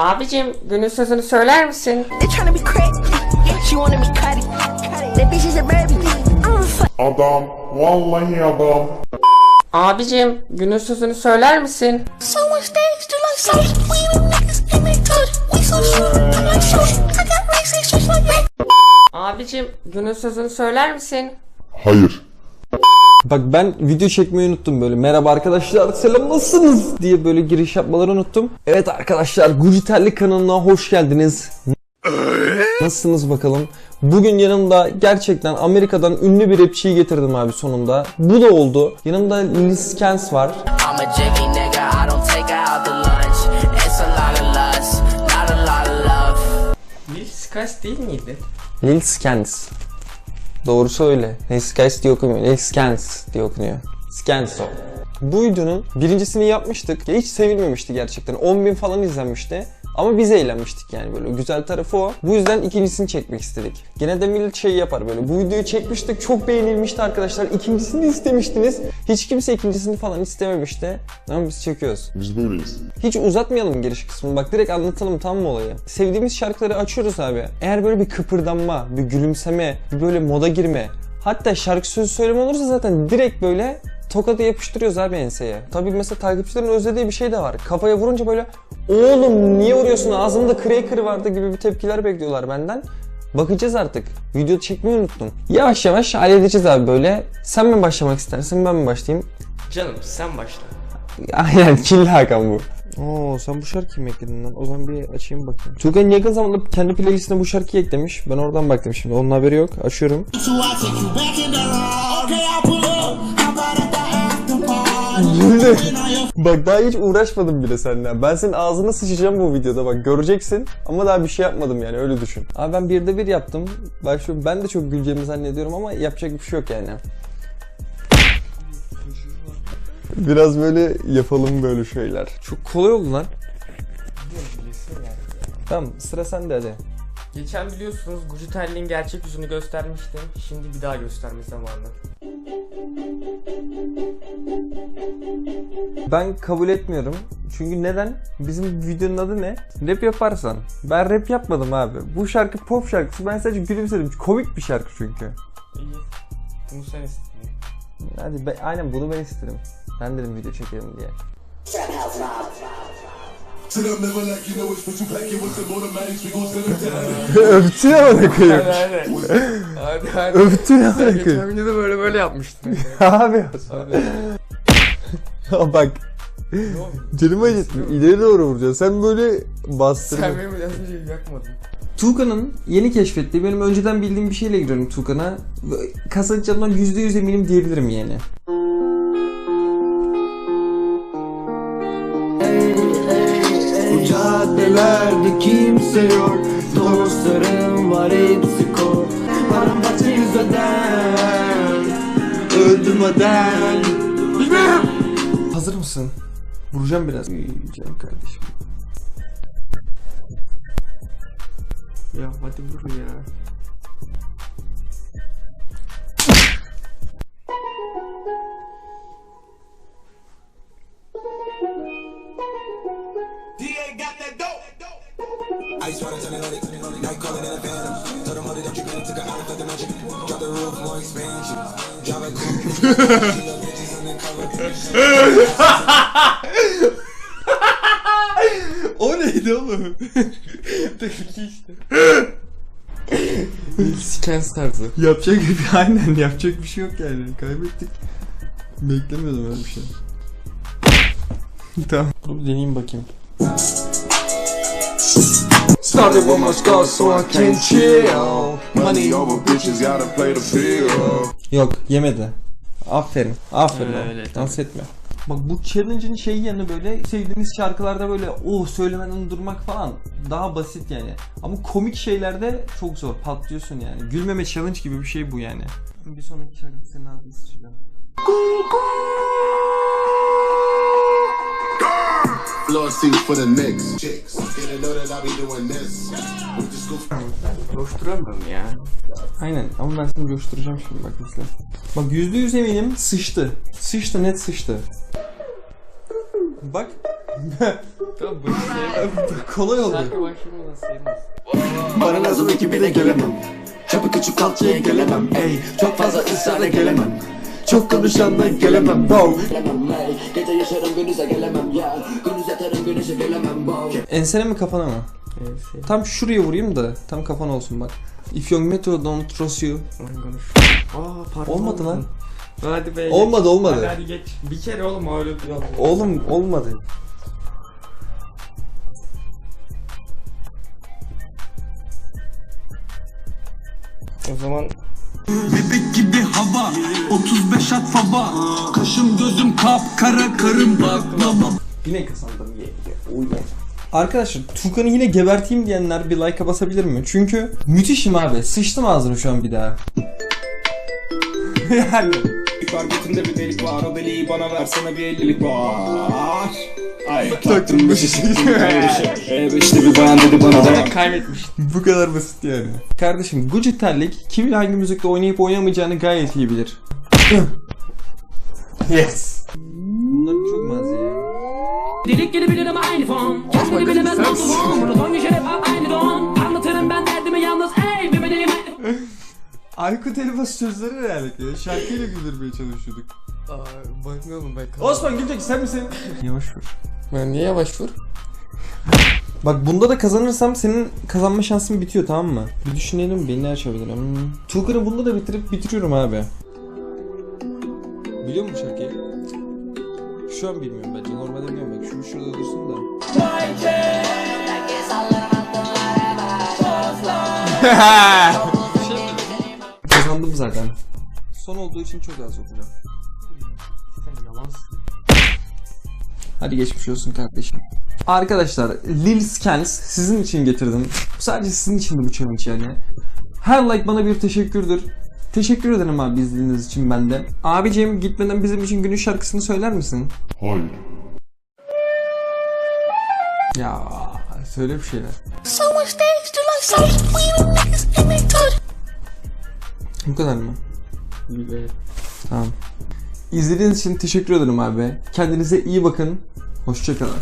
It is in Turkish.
Abicim günün sözünü söyler misin? Adam, vallahi adam. Abicim günün sözünü söyler misin? Abicim günün sözünü söyler misin? Hayır. Bak ben video çekmeyi unuttum böyle. Merhaba arkadaşlar selam nasılsınız diye böyle giriş yapmaları unuttum. Evet arkadaşlar Gujiterli kanalına hoş geldiniz. Nasılsınız bakalım? Bugün yanımda gerçekten Amerika'dan ünlü bir rapçiyi getirdim abi sonunda. Bu da oldu. Yanımda Lil Scans var. Lil Skies değil miydi? Lil Scans. Doğrusu öyle. Skies diye okumuyor. Lil Scans diye okunuyor. Scans o. Bu videonun birincisini yapmıştık. Ya hiç sevilmemişti gerçekten. 10.000 falan izlenmişti. Ama biz eğlenmiştik yani böyle. Güzel tarafı o. Bu yüzden ikincisini çekmek istedik. Genelde millet şey yapar böyle. Bu videoyu çekmiştik. Çok beğenilmişti arkadaşlar. İkincisini istemiştiniz. Hiç kimse ikincisini falan istememişti. Ama biz çekiyoruz. Biz böyleyiz. Hiç uzatmayalım giriş kısmını. Bak direkt anlatalım tam mı olayı? Sevdiğimiz şarkıları açıyoruz abi. Eğer böyle bir kıpırdanma, bir gülümseme, bir böyle moda girme. Hatta şarkı sözü söyleme olursa zaten direkt böyle tokadı yapıştırıyoruz abi enseye. Tabii mesela takipçilerin özlediği bir şey de var. Kafaya vurunca böyle oğlum niye vuruyorsun ağzımda cracker vardı gibi bir tepkiler bekliyorlar benden. Bakacağız artık. Video çekmeyi unuttum. Yavaş yavaş halledeceğiz abi böyle. Sen mi başlamak istersin ben mi başlayayım? Canım sen başla. Aynen Kill Hakan bu. Oo sen bu şarkıyı mı ekledin lan? O zaman bir açayım bakayım. Tuğkan yakın zamanda kendi playlistine bu şarkıyı eklemiş. Ben oradan baktım şimdi. Onun haberi yok. Açıyorum. Bak daha hiç uğraşmadım bile seninle. Ben senin ağzına sıçacağım bu videoda bak göreceksin. Ama daha bir şey yapmadım yani öyle düşün. Abi ben bir de bir yaptım. Bak şu ben de çok güleceğimi zannediyorum ama yapacak bir şey yok yani. Biraz böyle yapalım böyle şeyler. Çok kolay oldu lan. Tamam sıra sende hadi. Geçen biliyorsunuz Gujiterli'nin gerçek yüzünü göstermiştim. Şimdi bir daha gösterme zamanı. Ben kabul etmiyorum. Çünkü neden? Bizim videonun adı ne? Rap yaparsan. Ben rap yapmadım abi. Bu şarkı pop şarkısı. Ben sadece gülümsedim. Komik bir şarkı çünkü. İyi. Bunu sen istedin. Hadi be, aynen bunu ben istedim. Ben dedim video çekelim diye. Öptü ne bana koyayım. Hadi hadi. hadi hadi. Öptü ne bana geçen koyayım. videoda böyle böyle yapmıştın. Abi. Abi. Ya bak. Canımı acıttın. İleri doğru vuracaksın. Sen böyle bastırdın. Sen benim biraz önce yakmadın. Tuğkan'ın yeni keşfettiği, benim önceden bildiğim bir şeyle giriyorum Tuğkan'a. Kazanacağımdan %100 eminim diyebilirim yani. Bu caddelerde kimse yok Dostlarım var hepsi kol Paramparça yüzden Öldürmeden Hazır mısın? Vuracağım biraz. Canım kardeşim. Ya hadi vur ya. O neydi oğlum? Tepki işte. Skens tarzı. yapacak bir aynen yapacak bir şey yok yani. Kaybettik. Beklemiyordum öyle bir şey. tamam. Dur deneyeyim bakayım. Started with my scars so I can chill Money over bitches, gotta play the field. Yok yemedi. Aferin. Aferin. Öyle, öyle, Dans etme. Bak bu challenge'ın şeyi yanı böyle sevdiğiniz şarkılarda böyle oh söylemeden durmak falan daha basit yani. Ama komik şeylerde çok zor. Patlıyorsun yani. Gülmeme challenge gibi bir şey bu yani. Bir sonraki şarkıda senin ağzını sıçacağım. Seats for the Knicks. Chicks, didn't know that I be doing this. Coşturamıyorum ya. Aynen ama ben seni coşturacağım şimdi bak izle. Bak yüzde yüz eminim sıçtı. Sıçtı net sıçtı. Bak. Tamam bu sayılmaz. Kolay oldu. Bana lazım ekibine gelemem Çapı küçük kalçaya gelemem Ey çok fazla ısrara gelemem Çok konuşanla gelemem wow. Gece yaşarım gündüze gelemem ya Gündüz yatarım güneşe gelemem wow. Ensene mi kafana mı? Evet şey. Tam şuraya vurayım da tam kafana olsun bak. If your metro don't trust you. Aa pardon. Olmadı lan. Hadi be. Olmadı, olmadı. Hadi, hadi geç. Bir kere oğlum öyle bir yol. Oğlum olmadı. O zaman Bebek gibi hava 35 at faba Kaşım gözüm kapkara karım baklava Yine kazandım ye ye. Arkadaşlar Tukan'ı yine geberteyim diyenler bir like'a basabilir mi? Çünkü müthişim abi. Sıçtım ağzını şu an bir daha. yani. Farketinde bir delik var o deliği bana versene bir ellilik var Ay taktım beşi siktim E beşte bir bayan dedi bana da kaybetmiş. Bu kadar basit yani. Kardeşim Gucci terlik kimin hangi müzikte oynayıp oynamayacağını gayet iyi bilir. yes. Bunlar çok mazi ya. Delik gibi bilirim aynı fon Kendini bilemez nasıl fon Aykut Elbas sözleri ne alaka ya? Şarkıyla güldürmeye çalışıyorduk. Aa, bakmıyorum ben. Osman Gültek sen misin? Yavaş vur. Ben niye yavaş vur? Bak bunda da kazanırsam senin kazanma şansın bitiyor tamam mı? Bir düşünelim beni ne açabilirim? Hmm. Tuğkan'ı bunda da bitirip bitiriyorum abi. Biliyor musun şarkıyı? Şu an bilmiyorum bence. Normalde biliyorum bak. Şu şurada dursun da. Zaten. Son olduğu için çok az okuyacağım. Sen yalansın. Hadi geçmiş olsun kardeşim. Arkadaşlar Lil Scans sizin için getirdim. Sadece sizin için de bu challenge yani. Her like bana bir teşekkürdür. Teşekkür ederim abi izlediğiniz için ben de. Abicim gitmeden bizim için günün şarkısını söyler misin? Hayır. Ya söyle bir şeyler. So we niggas in they touch. Bu kadar mı? Gibi. Tamam. İzlediğiniz için teşekkür ederim abi. Kendinize iyi bakın. Hoşçakalın.